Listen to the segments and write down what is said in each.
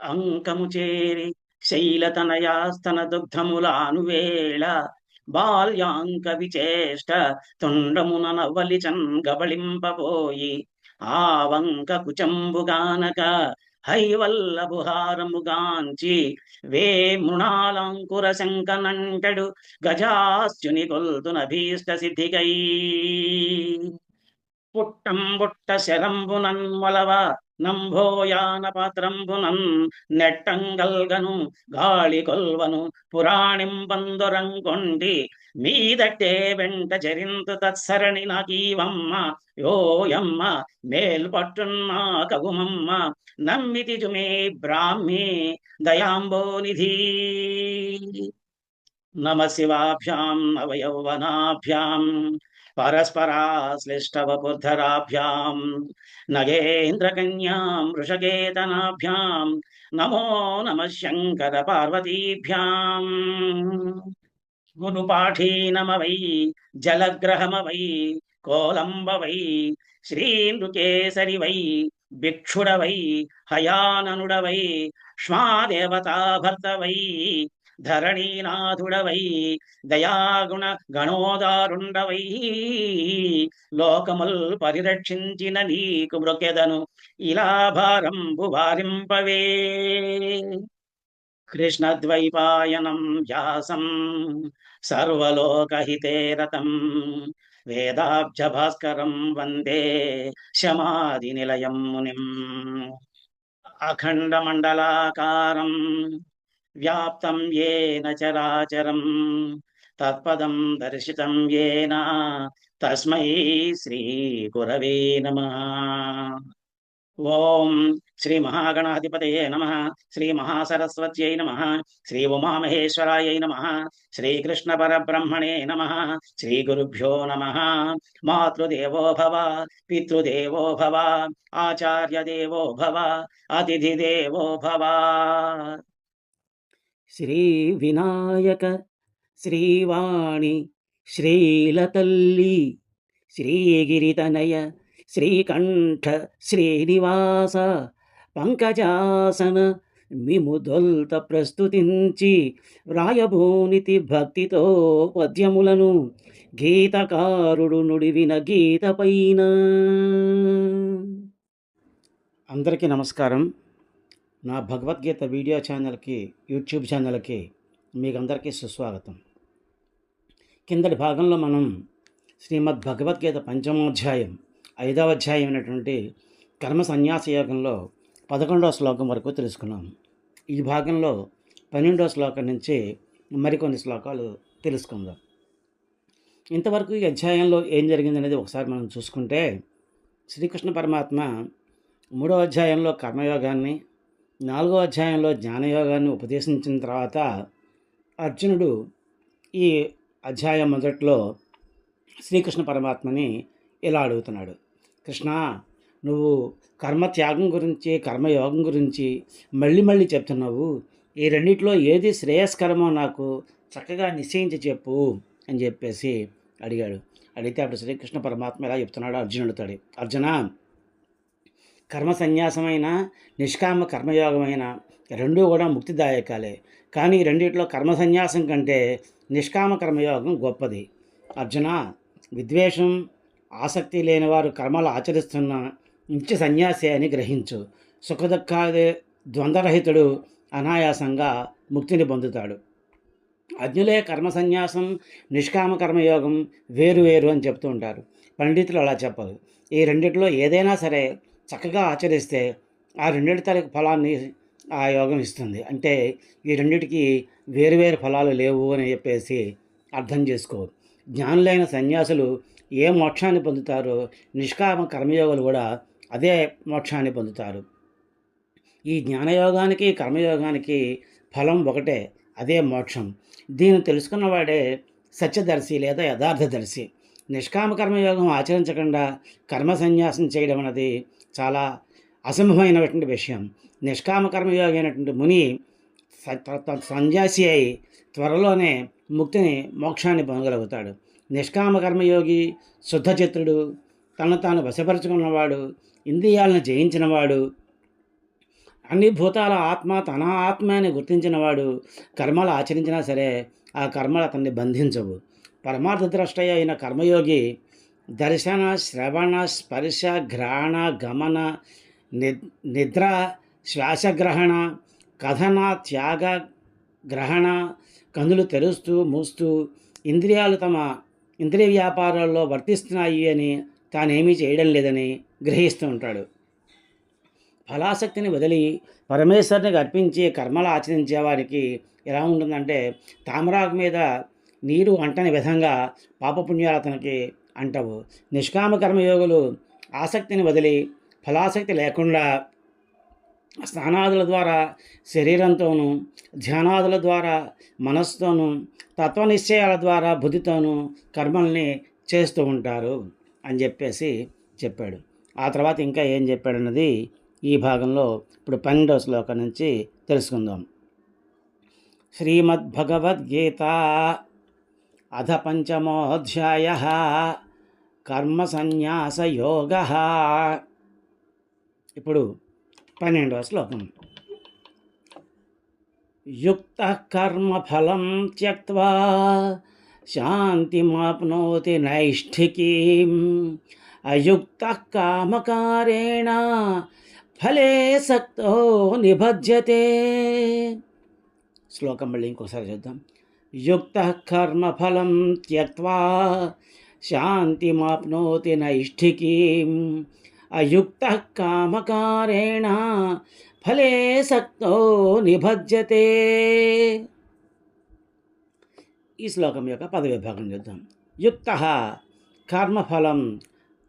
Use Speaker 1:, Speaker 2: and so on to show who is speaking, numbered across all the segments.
Speaker 1: అంకము చేరి శైలతనయాస్తన దుగ్ధములాను వేళ బాల్యాంక విచేష్ట తుండమున నవలిచన్ గబళింపబోయి ఆ వంక కుచంబుగానక హైవల్లభుహారముగాంచి వే మృణాలంకుర శంకనంటడు గజాస్యుని కొల్తున భీష్ట సిద్ధికై. పుట్టం బుట్ట శరంబునన్మలవ నంభోయాన పాత్రంబునన్ నెట్టంగల్గను గాళి కొల్వను పురాణింబందురంకొండి మీదట్టే వెంట జరింతు తత్సరణి నాకీవమ్మ యోయమ్మ మేల్పట్టున్నా కగుమమ్మ నమ్మితిజుమే బ్రాహ్మీ దయాంబోనిధి. నమ శివాభ్యాం అవయవనాభ్యాం పరస్పరాశ్లిష్టవపుర్ధరాభ్యాం నగేంద్రకన్యాం వృషకేతనాభ్యాం నమో నమ శంకర పార్వతీభ్యాం గురుపాఠీనమవై జలగ్రహమవై కోలంబవై శ్రీనృకేసరి వై భిక్షుడవై హయాననుడవై ష్మాదేవతాభర్తవై ధరణీనాథుడవై దయాగుణ గణోదారుండవై లోకముల్ పరిరక్షించిన నీకు మృకెదను ఇలా భారంబు వారింపవే. కృష్ణద్వైపాయనం వ్యాసం సర్వలోకహితే రతం వేదాబ్జ భాస్కరం వందే శమాది నిలయం మునిం. అఖండ మండలాకారం వ్యాప్తం ఏన చరాచరం తత్పదం దర్శితం ఏన తస్మై శ్రీ గురవే నమ. ఓం శ్రీ మహాగణాధిపతయే నమ శ్రీ మహాసరస్వత్యై నమ శ్రీ ఉమామహేశ్వరాయై నమ శ్రీకృష్ణ పరబ్రహ్మణే నమ శ్రీ గురుభ్యో నమ. మాతృదేవో భవ పితృదేవో భవ ఆచార్య దేవో భవ అతిథి దేవో భవ. శ్రీ వినాయక శ్రీవాణి శ్రీలతల్లి శ్రీగిరితనయ శ్రీకంఠ శ్రీనివాస పంకజాసన మిముదొల్త ప్రస్తుతించి వ్రాయభూనితి భక్తితో పద్యములను గీతకారుడు నుడివిన గీత పైన. అందరికీ నమస్కారం. నా భగవద్గీత వీడియో ఛానల్కి యూట్యూబ్ ఛానల్కి మీకు అందరికీ సుస్వాగతం. కిందటి భాగంలో మనం శ్రీమద్ భగవద్గీత పంచమోధ్యాయం ఐదవ అధ్యాయం అయినటువంటి కర్మ సన్యాస యోగంలో పదకొండవ శ్లోకం వరకు తెలుసుకున్నాం. ఈ భాగంలో పన్నెండవ శ్లోకం నుంచి మరికొన్ని శ్లోకాలు తెలుసుకుందాం. ఇంతవరకు ఈ అధ్యాయంలో ఏం జరిగింది అనేది ఒకసారి మనం చూసుకుంటే శ్రీకృష్ణ పరమాత్మ మూడో అధ్యాయంలో కర్మయోగాన్ని నాలుగో అధ్యాయంలో జ్ఞానయోగాన్ని ఉపదేశించిన తర్వాత అర్జునుడు ఈ అధ్యాయం మొదట్లో శ్రీకృష్ణ పరమాత్మని ఇలా అడుగుతున్నాడు. కృష్ణ నువ్వు కర్మ త్యాగం గురించి కర్మయోగం గురించి మళ్ళీ మళ్ళీ చెప్తున్నావు. ఈ రెండిట్లో ఏది శ్రేయస్కరమో నాకు చక్కగా నిశ్చయించి చెప్పు అని చెప్పేసి అడిగాడు. అడిగితే అప్పుడు శ్రీకృష్ణ పరమాత్మ ఎలా చెప్తున్నాడు అర్జునుడితో అర్జున కర్మ సన్యాసమైన నిష్కామ కర్మయోగమైన రెండూ కూడా ముక్తిదాయకాలే. కానీ రెండిట్లో కర్మ సన్యాసం కంటే నిష్కామ కర్మయోగం గొప్పది. అర్జున విద్వేషం ఆసక్తి లేనివారు కర్మలు ఆచరిస్తున్న నిత్య సన్యాసి అని గ్రహించు. సుఖదుఖాది ద్వంద్వరహితుడు అనాయాసంగా ముక్తిని పొందుతాడు. అజ్ఞులే కర్మ సన్యాసం నిష్కామ కర్మయోగం వేరు వేరు అని చెప్తూ ఉంటారు. పండితులు అలా చెప్పరు. ఈ రెండిట్లో ఏదైనా సరే చక్కగా ఆచరిస్తే ఆ రెండింటి తారీఖు ఫలాన్ని ఆ యోగం ఇస్తుంది. అంటే ఈ రెండింటికి వేరువేరు ఫలాలు లేవు అని చెప్పేసి అర్థం చేసుకో. జ్ఞానులైన సన్యాసులు ఏ మోక్షాన్ని పొందుతారో నిష్కామ కర్మయోగులు కూడా అదే మోక్షాన్ని పొందుతారు. ఈ జ్ఞానయోగానికి కర్మయోగానికి ఫలం ఒకటే అదే మోక్షం. దీన్ని తెలుసుకున్నవాడే సత్యదర్శి లేదా యథార్థదర్శి. నిష్కామ కర్మయోగం ఆచరించకుండా కర్మ సన్యాసం చేయడం అన్నది చాలా అసంభవమైనటువంటి విషయం. నిష్కామ కర్మయోగి అయినటువంటి ముని సన్యాసి అయి త్వరలోనే ముక్తిని మోక్షాన్ని పొందగలుగుతాడు. నిష్కామ కర్మయోగి శుద్ధచిత్రుడు తను తాను వశపరుచుకున్నవాడు ఇంద్రియాలను జయించినవాడు అన్ని భూతాల ఆత్మ తన ఆత్మ అని గుర్తించినవాడు కర్మలు ఆచరించినా సరే ఆ కర్మలు అతన్ని బంధించవు. పరమార్థ ద్రష్టయ్య అయిన కర్మయోగి దర్శన శ్రవణ స్పర్శ గ్రహణ గమన నిద్ర శ్వాసగ్రహణ కథన త్యాగ గ్రహణ కన్నులు తెరుస్తూ మూస్తూ ఇంద్రియాలు తమ ఇంద్రియ వ్యాపారాల్లో వర్తిస్తున్నాయి అని తానేమీ చేయడం లేదని గ్రహిస్తూ ఉంటాడు. ఫలాసక్తిని వదిలి పరమేశ్వరునికి అర్పించి కర్మలు ఆచరించే వారికి ఎలా ఉంటుందంటే తామరాకు మీద నీరు అంటని విధంగా పాపపుణ్యాలు అతనికి అంటావు. నిష్కామ కర్మయోగులు ఆసక్తిని వదిలి ఫలాసక్తి లేకుండా స్నానాదుల ద్వారా శరీరంతోనూ ధ్యానాదుల ద్వారా మనస్సుతోనూ తత్వనిశ్చయాల ద్వారా బుద్ధితోనూ కర్మల్ని చేస్తూ ఉంటారు అని చెప్పేసి చెప్పాడు. ఆ తర్వాత ఇంకా ఏం చెప్పాడన్నది ఈ భాగంలో ఇప్పుడు పన్నెండవ శ్లోకం నుంచి తెలుసుకుందాం. శ్రీమద్భగవద్గీత అధ పంచమోధ్యాయ కర్మ సన్యాస యోగ ఇప్పుడు పన్నెండవ శ్లోకం. యుక్త కర్మఫలం త్యక్వా శాంతిమాప్నోతి నైష్ఠికీం అయుక్త కామకారేణ ఫలే సక్తో నిబధ్యతే. శ్లోకం మళ్ళీ ఇంకోసారి చూద్దాం. యుక్త కర్మఫలం త్యక్వా శాంతిమాప్నోతి నైష్ఠికీం అయుక్త కామకారేణ ఫలే సక్తో నిభజ్యతే ఈ శ్లోకం యొక్క పదవిభాగం చూద్దాం. యుక్త కర్మఫలం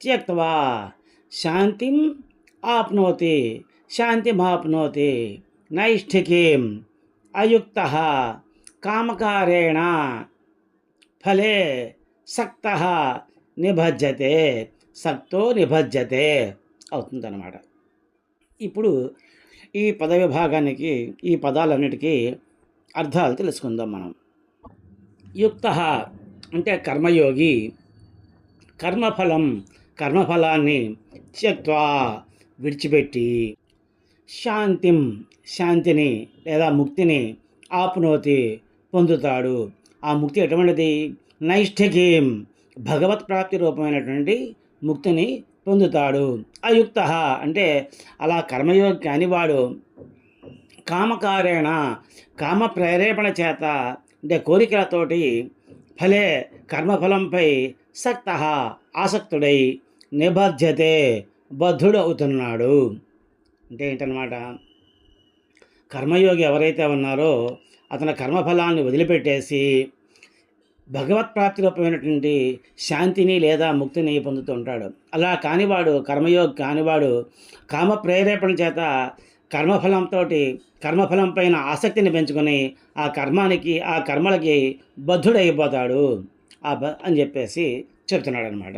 Speaker 1: త్యక్వా శాంతిం ఆప్నోతి శాంతిమాప్నోతి నైష్ఠికీం। అయుక్త కామకారేణ ఫలే సక్త నిభజ్యతే సక్తో నిభజ్యతే అవుతుందన్నమాట. ఇప్పుడు ఈ పద విభాగానికి ఈ పదాలన్నిటికీ అర్థాలు తెలుసుకుందాం మనం. యుక్త అంటే కర్మయోగి కర్మఫలం కర్మఫలాన్ని త్యక్వా విడిచిపెట్టి శాంతిం శాంతిని లేదా ముక్తిని ఆప్నోతి పొందుతాడు. ఆ ముక్తి ఎటువంటిది? నైష్ఠికీం భగవత్ ప్రాప్తి రూపమైనటువంటి ముక్తిని పొందుతాడు. అయుక్త అంటే అలా కర్మయోగి కానివాడు కామకారేణ కామ ప్రేరేపణ చేత అంటే కోరికలతోటి ఫలే కర్మఫలంపై సక్త ఆసక్తుడై నిబద్ధతే బద్ధుడు అవుతున్నాడు అంటే ఏంటన్నమాట? కర్మయోగి ఎవరైతే ఉన్నారో అతని కర్మఫలాన్ని వదిలిపెట్టేసి భగవత్ప్రాప్తి రూపమైనటువంటి శాంతిని లేదా ముక్తిని పొందుతూ ఉంటాడు. అలా కానివాడు కర్మయోగి కానివాడు కామ ప్రేరేపణ చేత కర్మఫలంతో కర్మఫలం పైన ఆసక్తిని పెంచుకొని ఆ కర్మానికి ఆ కర్మలకి బద్ధుడైపోతాడు. ఆ బ అని చెప్పేసి చెప్తున్నాడు అనమాట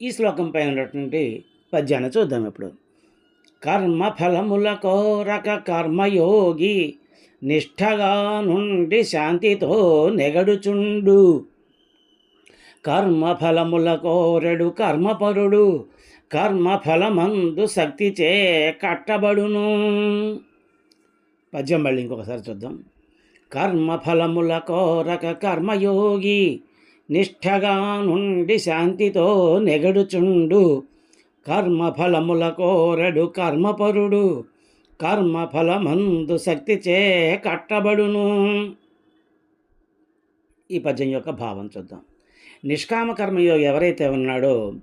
Speaker 1: ఈ శ్లోకం పైన ఉన్నటువంటి పద్యాన్ని చూద్దాం ఇప్పుడు. కర్మఫలముల కోరక కర్మయోగి నిష్ఠగా నుండి శాంతితో నెగడుచుండు. కర్మఫలముల కోరడు కర్మపరుడు కర్మఫలమందు శక్తిచే కట్టబడును. పద్యం మళ్ళీ ఇంకొకసారి చూద్దాం. కర్మఫలముల కోరక కర్మయోగి నిష్ఠగా నుండి శాంతితో నెగడుచుండు. కర్మఫలముల కోరడు కర్మపరుడు కర్మఫలమందు శక్తిచే కట్టబడును. ఈ పద్యం యొక్క భావం చూద్దాం. నిష్కామ కర్మయోగి ఎవరైతే ఉన్నాడో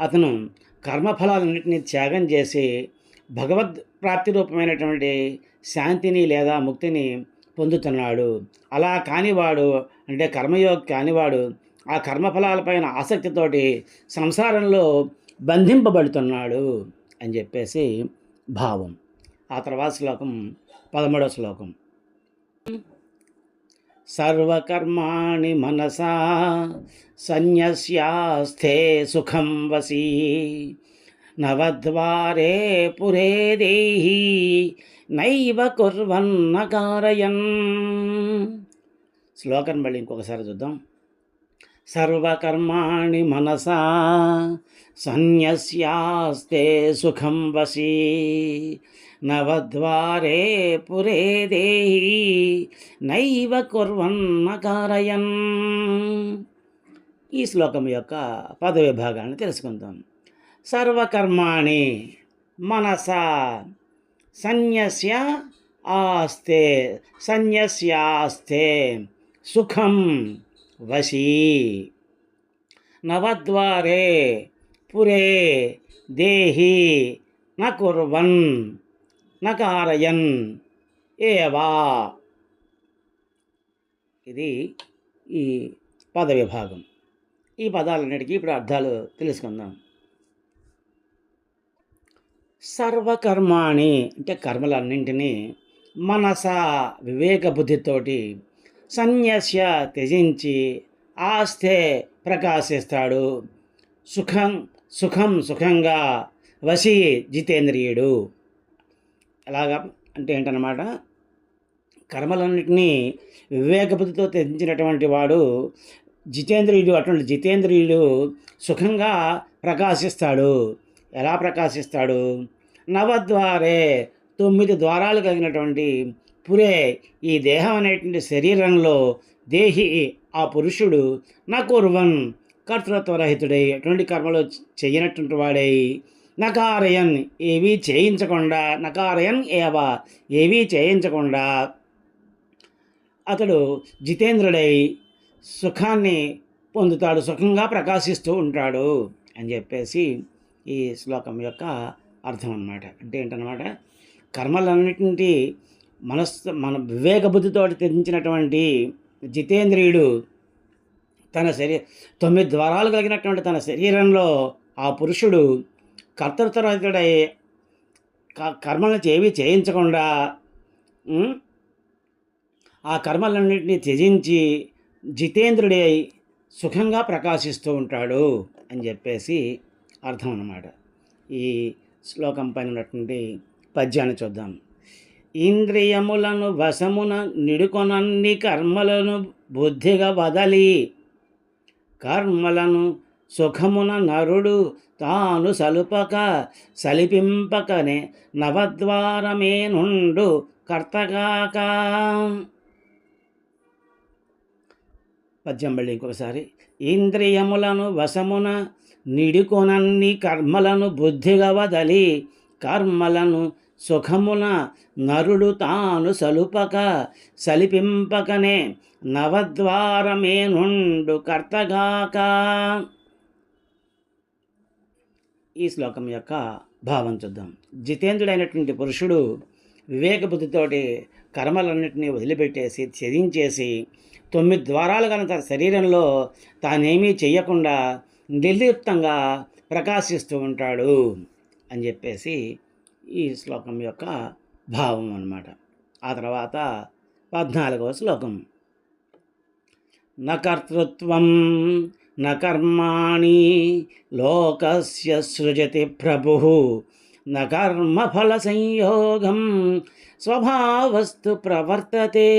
Speaker 1: అతను కర్మఫలాలన్నింటినీ త్యాగం చేసి భగవద్ ప్రాప్తి రూపమైనటువంటి శాంతిని లేదా ముక్తిని పొందుతున్నాడు. అలా కానివాడు అంటే కర్మయోగి కానివాడు ఆ కర్మఫలాలపైన ఆసక్తితోటి సంసారంలో బంధింపబడుతున్నాడు అని చెప్పేసి భావం. ఆ తర్వాత శ్లోకం పదమూడవ శ్లోకం. సర్వకర్మాణి మనసా సన్యస్యాస్థే సుఖం వసీ నవద్వారే పురే దేహి నైవ కుర్వన్న కారయన్ శ్లోకం మళ్ళీ ఇంకొకసారి చూద్దాం. సర్వకర్మాణి మనసా సన్యస్యాస్తే సుఖం వసీ నవద్వారే పురే దేహి నైవ కుర్వన్న కారయన్ ఈ శ్లోకం యొక్క పదవిభాగాన్ని తెలుసుకుందాం. సర్వకర్మాణి మనస సన్యస్య ఆస్తే సన్యస్యాస్తే సుఖం వశీ. నవద్వారే పురే దేహి నకుర్వన్ కుర్వన్ నకారయన్ ఏవా? ఇది ఈ పద విభాగం ఈ పదాలన్నిటికీ ఇప్పుడు అర్థాలు తెలుసుకుందాం. సర్వకర్మాణి అంటే కర్మలన్నింటినీ మనస వివేక బుద్ధితోటి సన్యాస్య త్యజించి ఆస్తే ప్రకాశిస్తాడు. సుఖం సుఖం సుఖంగా వశీ జితేంద్రియుడు. ఎలాగా అంటే ఏంటన్నమాట? కర్మలన్నింటినీ వివేకబుద్ధితో త్యజించినటువంటి వాడు జితేంద్రియుడు అటువంటి జితేంద్రియుడు సుఖంగా ప్రకాశిస్తాడు. ఎలా ప్రకాశిస్తాడు? నవద్వారే తొమ్మిది ద్వారాలు కలిగినటువంటి పురే ఈ దేహం అనేటువంటి శరీరంలో దేహి ఆ పురుషుడు నా కుర్వన్ కర్తృత్వరహితుడై ఎటువంటి కర్మలు చెయ్యనటువంటి వాడై నకారయన్ ఏవీ చేయించకుండా నకారయన్ ఏవ ఏవీ చేయించకుండా అతడు జితేంద్రుడై సుఖాన్ని పొందుతాడు సుఖంగా ప్రకాశిస్తూ ఉంటాడు అని చెప్పేసి ఈ శ్లోకం యొక్క అర్థం అన్నమాట. అంటే ఏంటనమాట కర్మలన్నింటి మనస్సు మన వివేకబుద్ధితో బుద్ధితో జితేంద్రియుడు తన శరీ తొమ్మిది ద్వారాలు కలిగినటువంటి తన శరీరంలో ఆ పురుషుడు కర్తృత్వరహితుడై కర్మలను చేవి చేయించకుండా ఆ కర్మలన్నింటినీ త్యజించి జితేంద్రుడై సుఖంగా ప్రకాశిస్తూ ఉంటాడు అని చెప్పేసి అర్థం అన్నమాట ఈ శ్లోకం పైన ఉన్నటువంటి పద్యాన్ని చూద్దాం. ఇంద్రియములను వశమున నిడుకొనన్ని కర్మలను బుద్ధిగా వదలి కర్మలను సుఖమున నరుడు తాను సలుపక సలిపింపకనే నవద్వారమే నుండు కర్తగాక. పద్యం మళ్ళీ ఇంకొకసారి. ఇంద్రియములను వశమున నిడుకొనన్ని కర్మలను బుద్ధిగా వదలి కర్మలను సుఖమున నరుడు తాను సలుపక సలిపింపకనే నవద్వారమే నుండు కర్తగాక. ఈ శ్లోకం యొక్క భావం చూద్దాం. జితేంద్రుడైనటువంటి పురుషుడు వివేకబుద్ధితోటి కర్మలన్నింటినీ వదిలిపెట్టేసి త్యజించేసి తొమ్మిది ద్వారాలు గల తన శరీరంలో తానేమీ చెయ్యకుండా నిర్లిప్తంగా ప్రకాశిస్తూ ఉంటాడు అని చెప్పేసి ఈ శ్లోకం యొక్క భావం అన్నమాట. ఆ తర్వాత పద్నాలుగవ శ్లోకం. నకర్తృత్వం న కర్మాణి లోకస్య సృజతి ప్రభు. న కర్మఫల స్వభావస్తు ప్రవర్తతే.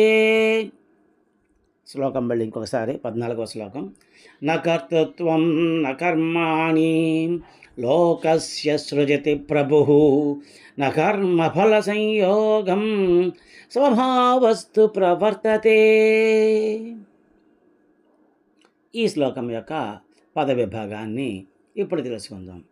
Speaker 1: శ్లోకం మళ్ళీ ఇంకొకసారి పద్నాలుగవ శ్లోకం. నకర్తృత్వం నకర్మాణి లోకస్య సృజతి ప్రభు. న సంయోగం స్వభావస్తు ప్రవర్తతే. ఈ శ్లోకం యొక్క పద విభాగాన్ని ఇప్పుడు తెలుసుకుందాం.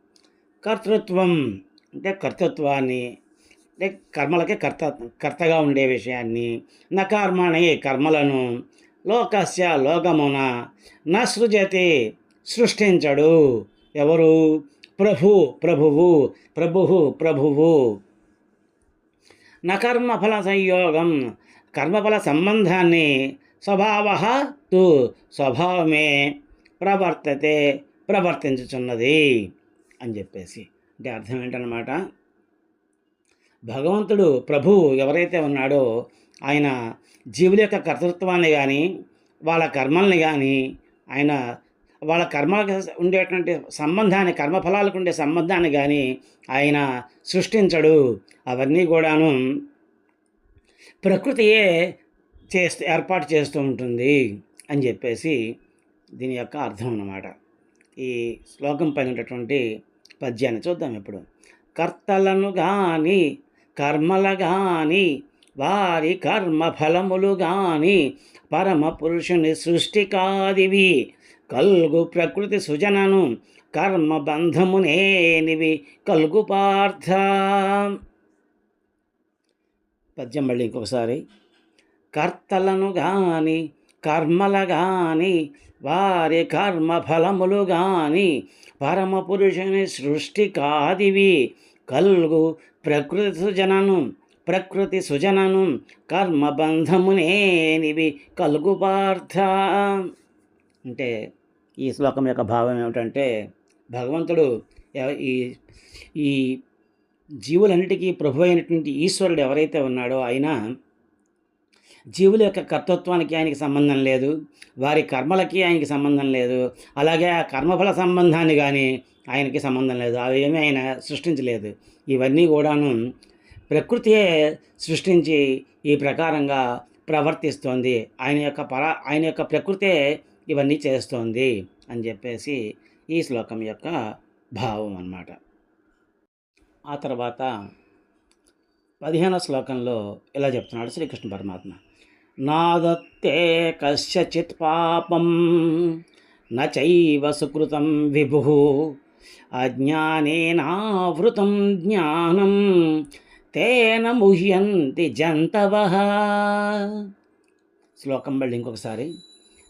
Speaker 1: కర్తృత్వం అంటే కర్తృత్వాన్ని అంటే కర్మలకే కర్త కర్తగా ఉండే విషయాన్ని నకర్మణి కర్మలను లోకస్య లోకమున న సృజతి సృష్టించడు. ఎవరు? ప్రభు ప్రభువు ప్రభువు. ప్రభువు నకర్మఫల సంయోగం కర్మఫల సంబంధాన్ని స్వభావ తు స్వభావమే ప్రవర్తతే ప్రవర్తించుచున్నది అని చెప్పేసి. అంటే అర్థం ఏంటనమాట భగవంతుడు ప్రభువు ఎవరైతే ఉన్నాడో ఆయన జీవుల యొక్క కర్తృత్వాన్ని కానీ వాళ్ళ కర్మల్ని కానీ ఆయన వాళ్ళ కర్మలకు ఉండేటువంటి సంబంధాన్ని కర్మఫలాలకు ఉండే సంబంధాన్ని కానీ ఆయన సృష్టించడు. అవన్నీ కూడాను ప్రకృతియే చేస్తూ ఏర్పాటు చేస్తూ ఉంటుంది అని చెప్పేసి దీని యొక్క అర్థం అన్నమాట. ఈ శ్లోకం పైన ఉన్నటువంటి పద్యాన్ని చూద్దాం ఇప్పుడు. కర్తలను గాని కర్మల గాని వారి కర్మ ఫలములు గాని పరమ పురుషుని సృష్టి కాదివి కల్గు ప్రకృతి సుజనను కర్మ బంధమునేనివి కల్గు పార్థ. పద్యం మళ్ళీ ఇంకొకసారి. కర్తలను గాని కర్మల గాని వారి కర్మ ఫలములు గాని పరమ పురుషుని సృష్టి కాదివి. కల్గు ప్రకృతి సుజనను ప్రకృతి సుజనను కర్మబంధమునేనివి కలుగు పార్థ. అంటే ఈ శ్లోకం యొక్క భావం ఏమిటంటే భగవంతుడు ఈ ఈ జీవులన్నిటికీ ప్రభు అయినటువంటి ఈశ్వరుడు ఎవరైతే ఉన్నాడో ఆయన జీవుల యొక్క కర్తృత్వానికి ఆయనకి సంబంధం లేదు. వారి కర్మలకి ఆయనకి సంబంధం లేదు. అలాగే ఆ కర్మఫల సంబంధాన్ని కానీ ఆయనకి సంబంధం లేదు. అవేమీ ఆయన సృష్టించలేదు. ఇవన్నీ కూడాను ప్రకృతియే సృష్టించి ఈ ప్రకారంగా ప్రవర్తిస్తోంది. ఆయన యొక్క పర ఆయన యొక్క ప్రకృతే ఇవన్నీ చేస్తోంది అని చెప్పేసి ఈ శ్లోకం యొక్క భావం అన్నమాట. ఆ తర్వాత పదిహేనో శ్లోకంలో ఇలా చెప్తున్నాడు శ్రీకృష్ణ పరమాత్మ. నాదత్తే కస్యచిత్ పాపం నైవ సుకృతం విభు అజ్ఞానేనావృతం జ్ఞానం తేన ముహ్యంతి జంతవ. శ్లోకం మళ్ళీ ఇంకొకసారి.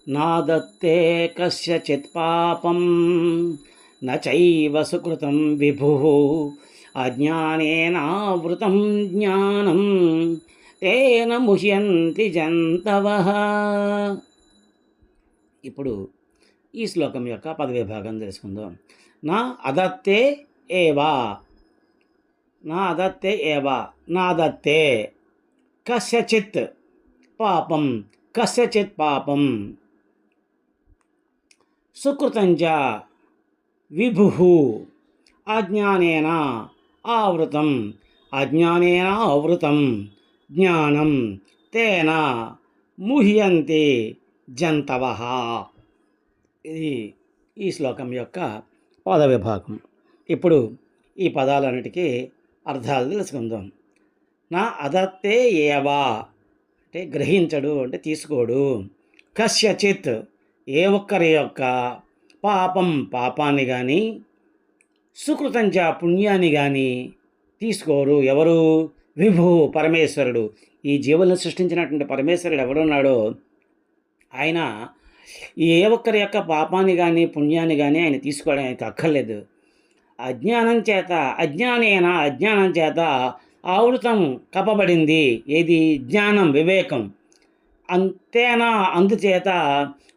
Speaker 1: నాదత్తే కస్యచిత్ పాపం నైవ సుకృతం విభు అజ్ఞానేనావృతం జ్ఞానం తేన ముహ్యంతి జంతవ. ఇప్పుడు ఈ శ్లోకం యొక్క పదవి భాగం తెలుసుకుందాం. నా అదత్తే ఏవా? నా అదత్తే ఏవా? నా దత్తే కస్యచిత్ పాపం కస్యచిత్ పాపం. సుకృతంచ విభు అజ్ఞానేన ఆవృతం అజ్ఞానేన ఆవృతం. జ్ఞానం తేన ముహ్యంతి జంతవ. ఇది ఈ శ్లోకం యొక్క పద విభాగం ఇప్పుడు ఈ పదాలన్నిటికీ అర్థాలు తెలుసుకుందాం. నా అదత్తే ఏవా? అంటే గ్రహించడు అంటే తీసుకోడు. కశ్యచిత్ ఏ ఒక్కరి యొక్క పాపం పాపాన్ని కానీ సుకృతంచ పుణ్యాన్ని కానీ తీసుకోరు ఎవరు? విభు పరమేశ్వరుడు. ఈ జీవులను సృష్టించినటువంటి పరమేశ్వరుడు ఎవడున్నాడో ఆయన ఏ ఒక్కరి యొక్క పాపాన్ని కానీ పుణ్యాన్ని కానీ ఆయన తీసుకోవడానికి అక్కర్లేదు. అజ్ఞానం చేత అజ్ఞానేన అజ్ఞానం చేత ఆవృతం కప్పబడింది. ఏది? జ్ఞానం వివేకం. అంతేనా? అందుచేత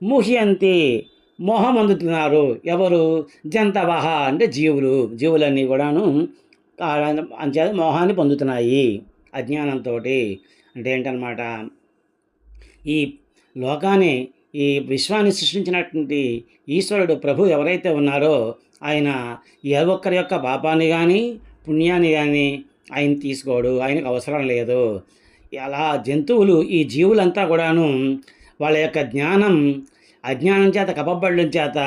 Speaker 1: ముహ్యంతి మోహం అందుతున్నారు ఎవరు? జంతవహ అంటే జీవులు. జీవులన్నీ కూడాను అంచేత మోహాన్ని పొందుతున్నాయి అజ్ఞానంతో అంటే ఏంటన్నమాట ఈ లోకాన్ని ఈ విశ్వాన్ని సృష్టించినటువంటి ఈశ్వరుడు ప్రభు ఎవరైతే ఉన్నారో ఆయన ఏ ఒక్కరి యొక్క పాపాన్ని కానీ పుణ్యాన్ని కానీ ఆయన తీసుకోడు ఆయనకు అవసరం లేదు. అలా జంతువులు ఈ జీవులంతా కూడాను వాళ్ళ యొక్క జ్ఞానం అజ్ఞానం చేత కపబడడం చేత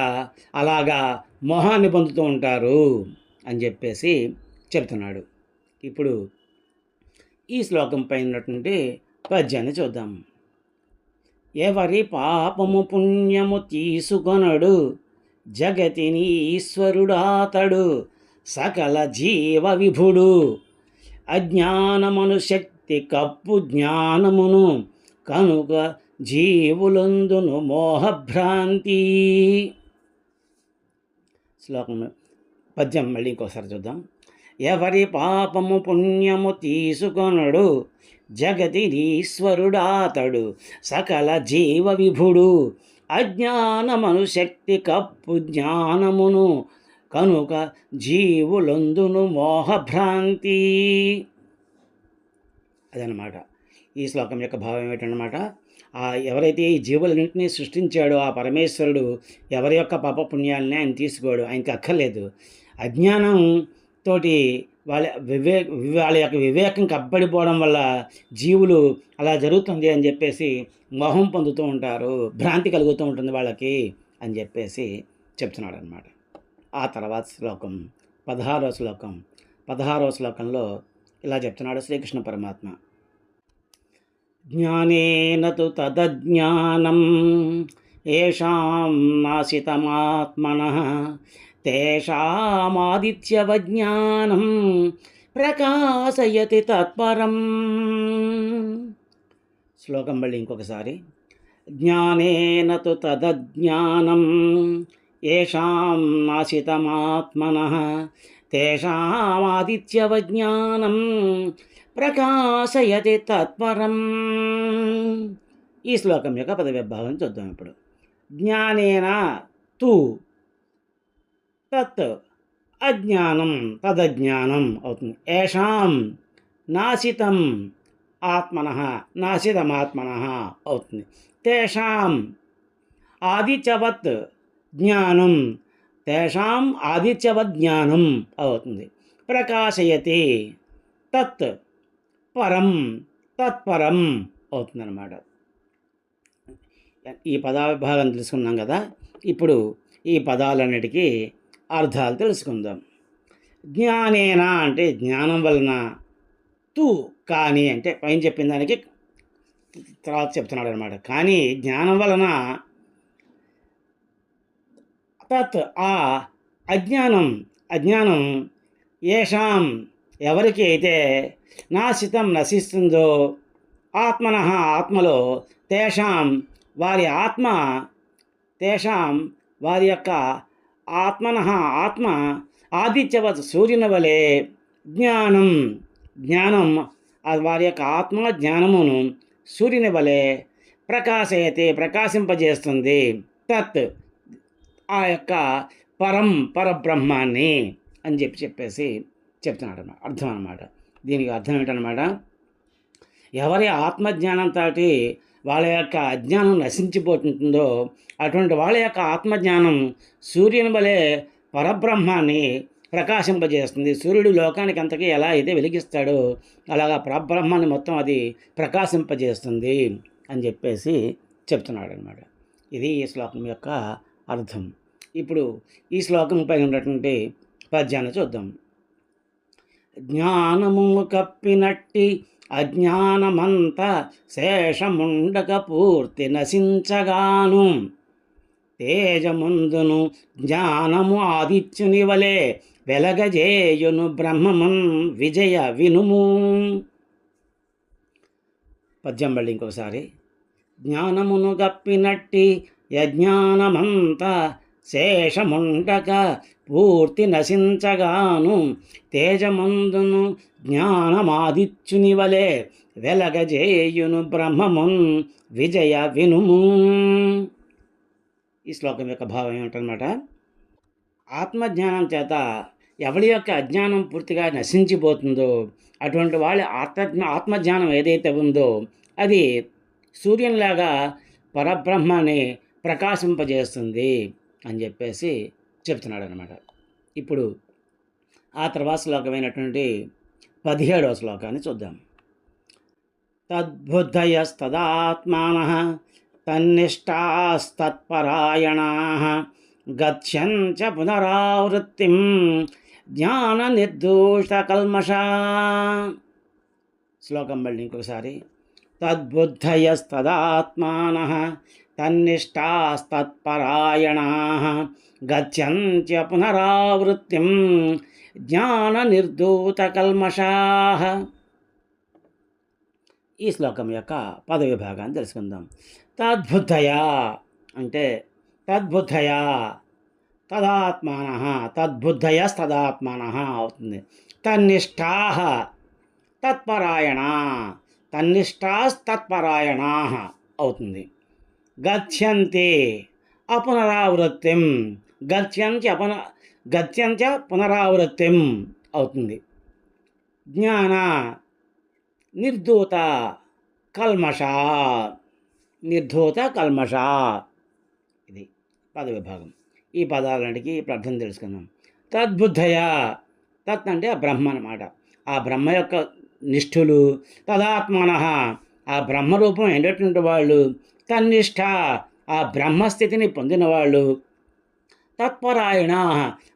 Speaker 1: అలాగా మోహాన్ని పొందుతూ ఉంటారు అని చెప్పేసి చెప్తున్నాడు ఇప్పుడు ఈ శ్లోకం పైన ఉన్నటువంటి పద్యాన్ని చూద్దాం. ఎవరి పాపము పుణ్యము తీసుకొనడు జగతిని ఈశ్వరుడాతడు సకల జీవ విభుడు. అజ్ఞానమును శక్తి కప్పు జ్ఞానమును కనుక జీవులందును మోహభ్రాంతి. శ్లోకం పద్యం మళ్ళీ ఇంకోసారి చూద్దాం. ఎవరి పాపము పుణ్యము తీసుకొనడు? జగతినీశ్వరుడాతడు సకల జీవ విభుడు. అజ్ఞానమను శక్తి కప్పు జ్ఞానమును కనుక జీవులందును మోహభ్రాంతి. అదనమాట ఈ శ్లోకం యొక్క భావం ఏమిటనమాట ఆ ఎవరైతే ఈ జీవులన్నింటినీ సృష్టించాడో ఆ పరమేశ్వరుడు ఎవరి యొక్క పాప పుణ్యాలని ఆయన తీసుకోడు ఆయనకి అక్కర్లేదు. అజ్ఞానం తోటి వాళ్ళ వివే వాళ్ళ యొక్క వివేకం కబ్బడిపోవడం వల్ల జీవులు అలా జరుగుతుంది అని చెప్పేసి మొహం పొందుతూ ఉంటారు భ్రాంతి కలుగుతూ ఉంటుంది వాళ్ళకి అని చెప్పేసి చెప్తున్నాడు అనమాట ఆ తర్వాత శ్లోకం పదహారో శ్లోకం పదహారో శ్లోకంలో ఇలా చెప్తున్నాడు శ్రీకృష్ణ పరమాత్మ. జ్ఞానేన తు తదజ్ఞానం ఏషాం నాశితమాత్మన తేషామాదిత్యవజ్ఞానం ప్రకాశయతి తత్పరం శ్లోకం మళ్ళీ ఇంకొకసారి. జ్ఞానేన తు తదజ్ఞానం ఏషాం నాశితమాత్మన తేషామాదిత్యవజ్ఞానం ప్రకాశయతి తత్పరం। ఈ శ్లోకం యొక్క పదవిభాగం చూద్దాం ఇప్పుడు. జ్ఞానేన తు తత్ అజ్ఞానం తదజ్ఞానం అవుతుంది. ఏషాం నాశితం ఆత్మన నాశితమాత్మన అవుతుంది. తేషాం ఆదిత్యవత్ జ్ఞానం తేషాం ఆదిత్యవత్ జ్ఞానం అవుతుంది. ప్రకాశయతి తత్ పరం తత్పరం అవుతుందన్నమాట. ఈ పదావిభాగం తెలుసుకున్నాం కదా. ఇప్పుడు ఈ పదాలన్నిటికీ అర్థాలు తెలుసుకుందాం. జ్ఞానేనా అంటే జ్ఞానం వలన తు కానీ అంటే పైన చెప్పిన దానికి తర్వాత చెప్తున్నాడు అనమాట కానీ జ్ఞానం వలన తత్ ఆ అజ్ఞానం అజ్ఞానం ఏషాం ఎవరికి అయితే నాశితం నశిస్తుందో ఆత్మన ఆత్మలో తేషాం వారి ఆత్మ తేషాం వారి యొక్క ఆత్మన ఆత్మ ఆదిత్యవత్ సూర్యుని వలె జ్ఞానం. జ్ఞానం వారి యొక్క ఆత్మ జ్ఞానమును సూర్యుని వలె ప్రకాశయతే ప్రకాశింపజేస్తుంది. తత్ ఆ యొక్క పరం పరబ్రహ్మాన్ని అని చెప్పి చెప్పేసి చెప్తున్నాడు అన్నమాట అర్థం అనమాట దీనికి అర్థం ఏంటనమాట? ఎవరి ఆత్మజ్ఞానంతో వాళ్ళ యొక్క అజ్ఞానం నశించిపోతుంటుందో అటువంటి వాళ్ళ యొక్క ఆత్మజ్ఞానం సూర్యుని వలె పరబ్రహ్మాన్ని ప్రకాశింపజేస్తుంది. సూర్యుడు లోకానికి అంతకీ ఎలా అయితే వెలిగిస్తాడో అలాగా పరబ్రహ్మాన్ని మొత్తం అది ప్రకాశింపజేస్తుంది అని చెప్పేసి చెప్తున్నాడు అనమాట ఇది ఈ శ్లోకం యొక్క అర్థం. ఇప్పుడు ఈ శ్లోకం పైన ఉన్నటువంటి పద్యాన్ని చూద్దాం. జ్ఞానము కప్పినట్టి అజ్ఞానమంత శేషముండక పూర్తి నశించగాను. తేజముందును జ్ఞానము ఆదిత్యుని వలె వెలగజేయును బ్రహ్మమున్ విజయ వినుము. పద్యం మళ్ళీ ఇంకొకసారి. జ్ఞానమును గప్పినట్టి యజ్ఞానమంత శేషముండక పూర్తి నశించగాను తేజమందును జ్ఞానమాదిత్యుని వలె వెలగజేయును బ్రహ్మమున్ విజయ వినుము. ఈ శ్లోకం యొక్క భావం ఏమిటనమాట ఆత్మజ్ఞానం చేత ఎవరి యొక్క అజ్ఞానం పూర్తిగా నశించిపోతుందో అటువంటి వాళ్ళ ఆత్మ ఆత్మజ్ఞానం ఏదైతే ఉందో అది సూర్యునిలాగా పరబ్రహ్మాన్ని ప్రకాశింపజేస్తుంది అని చెప్పేసి చెప్తున్నాడు అనమాట ఇప్పుడు ఆ తర్వాత శ్లోకమైనటువంటి పదిహేడవ శ్లోకాన్ని చూద్దాం. తద్బుద్ధయస్తదాత్మాన తన్నిష్టాస్తత్పరాయణా గచ్చంచ పునరావృత్తి జ్ఞాన నిర్దూష కల్మష శ్లోకం మళ్ళీ ఇంకొకసారి. తద్బుద్ధయస్తదాత్మాన తన్నిష్టాస్తత్పరాయణా గచ్చంత్య పునరావృత్తిం జ్ఞాన నిర్దూతకల్మషా ఈ శ్లోకం యొక్క పద విభాగాన్ని తెలుసుకుందాం. తద్బుద్ధయా అంటే తద్బుద్ధయా తదాత్మాన తద్బుద్ధయస్తదాత్మాన అవుతుంది. తన్నిష్టా తత్పరాయణ తన్నిష్టాస్తత్పరాయణ అవుతుంది. గచ్చంతే అపునరావృత్తిం. గచ్చంతి అపున గత్యంచ పునరావృత్తిం అవుతుంది. జ్ఞాన నిర్ధూత కల్మష. నిర్ధూత కల్మష. ఇది పద విభాగం ఈ పదాలన్నిటికీ ఇప్పుడు అర్థం తెలుసుకుందాం. తద్బుద్ధయ. తత్ అంటే ఆ బ్రహ్మ అనమాట ఆ బ్రహ్మ యొక్క నిష్ఠులు తదాత్మన. ఆ బ్రహ్మరూపం ఎండటువంటి వాళ్ళు తన్నిష్ట ఆ బ్రహ్మస్థితిని పొందిన వాళ్ళు తత్పరాయణ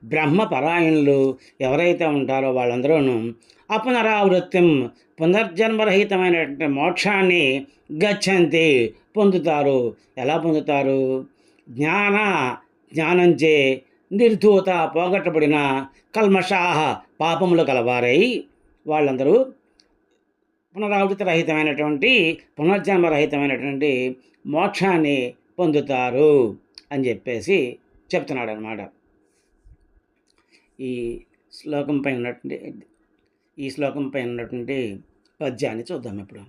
Speaker 1: బ్రహ్మపరాయణులు ఎవరైతే ఉంటారో వాళ్ళందరూను అపునరావృత్తిం పునర్జన్మరహితమైనటువంటి మోక్షాన్ని గచ్చంతి పొందుతారు. ఎలా పొందుతారు? జ్ఞాన జ్ఞానంచే నిర్ధూత పోగొట్టబడిన కల్మషాహ పాపములు కలవారై వాళ్ళందరూ పునరావృతి రహితమైనటువంటి పునర్జన్మరహితమైనటువంటి మోక్షాన్ని పొందుతారు అని చెప్పేసి చెప్తున్నాడు అనమాట ఈ శ్లోకం పైన ఉన్నటువంటి ఈ శ్లోకం పైన ఉన్నటువంటి పద్యాన్ని చూద్దాం ఇప్పుడు.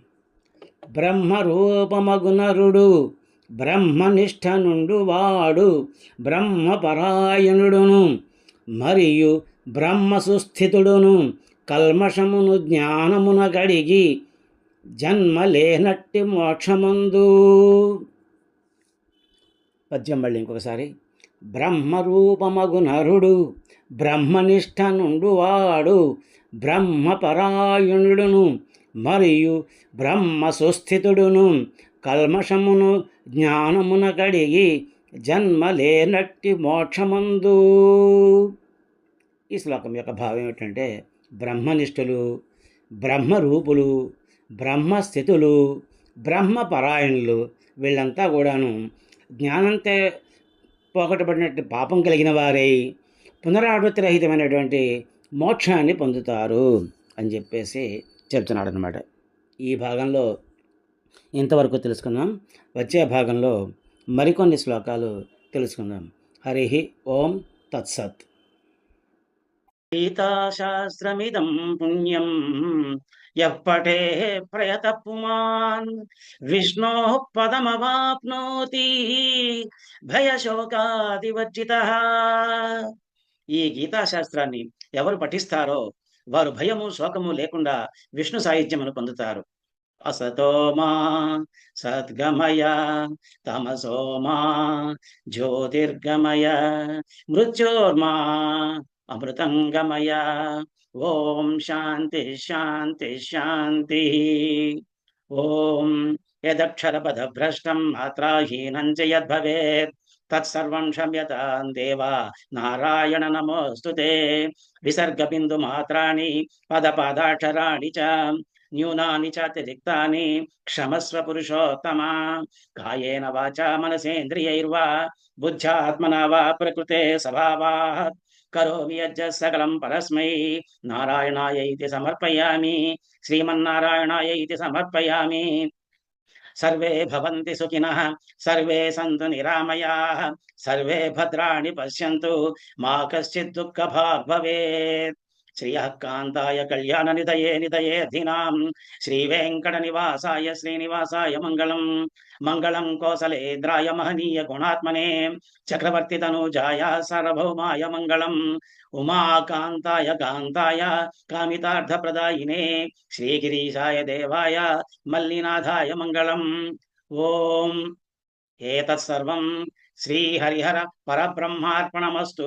Speaker 1: బ్రహ్మరూపమగునరుడు బ్రహ్మనిష్ట నుండు వాడు బ్రహ్మపరాయణుడును మరియు బ్రహ్మ సుస్థితుడును కల్మషమును జ్ఞానమున గడిగి జన్మ లేనట్టి మోక్షమందు. పద్యం మళ్ళీ ఇంకొకసారి. బ్రహ్మరూపమగు నరుడు బ్రహ్మనిష్ట నుండువాడు బ్రహ్మపరాయణుడును మరియు బ్రహ్మ సుస్థితుడును కల్మషమును జ్ఞానమున కడిగి జన్మ లేనట్టి మోక్షమందు. ఈ శ్లోకం యొక్క భావం ఏమిటంటే బ్రహ్మనిష్ఠులు బ్రహ్మరూపులు బ్రహ్మస్థితులు బ్రహ్మపరాయణులు వీళ్ళంతా కూడాను జ్ఞానంతో పోగొట్టబడినట్టు పాపం కలిగిన వారై పునరావృత్తి రహితమైనటువంటి మోక్షాన్ని పొందుతారు అని చెప్పేసి చెప్తున్నాడు అనమాట ఈ భాగంలో ఇంతవరకు తెలుసుకుందాం. వచ్చే భాగంలో మరికొన్ని శ్లోకాలు తెలుసుకుందాం. హరి ఓం తత్సత్. గీతాశాస్త్రమిదం పుణ్యం. ఎప్పటే ప్రయత పుమాన్ విష్ణో పదమవాప్నోతి. భయశోకాదివర్జిత. ఈ గీతాశాస్త్రాన్ని ఎవరు పఠిస్తారో వారు భయము శోకము లేకుండా విష్ణు సాహిత్యమును పొందుతారు. అసతోమా సద్గమయ తమసోమా జ్యోతిర్గమయ మృత్యోర్మా. అమృతంగమయ. ఓం శాంతి శాంతి శాంతి. ఓం యదక్షరపదభ్రష్టం మాత్రాహీనం చ యద్భవేత్ తత్సర్వం క్షమ్యతాం దేవా నారాయణ నమోస్తు విసర్గబిందుమాత్రాన్ని పదపాదాక్షరాణి చ. న్యూనాని చాతిరిక్తాని క్షమస్వ పురుషోత్తమా కాయేన వాచా మనసేంద్రియైర్వా బుద్ధ్యాత్మనా వా ప్రకృతే స్వభావాత్. करोमि यज्ज सकलं परस्मै। नारायणाय इति समर्पयामि। श्रीमन्नारायणाय इति समर्पयामि। सर्वे भवन्ति सुखिनः, सर्वे सन्तु निरामयाः, सर्वे भद्राणि पश्यन्तु। मा कश्चित् दुःखभाग् भवेत्। శ్రియః కాంతాయ కళ్యాణ నిదయే నిదయే ధినాం శ్రీ వెంకట నివాసాయ శ్రీనివాసాయ మంగళం మంగళం కోసలేద్రాయ మహనీయ గుణాత్మనే చక్రవర్తి తనూజాయ సార్వభౌమాయ మంగళం ఉమాకాంతాయ కాంతాయ కామితార్థప్రదాయినే శ్రీగిరీశాయ దేవాయ మల్లినాథాయ మంగళం ఓం ఏతత్సర్వం శ్రీహరిహర పరబ్రహ్మార్పణమస్తు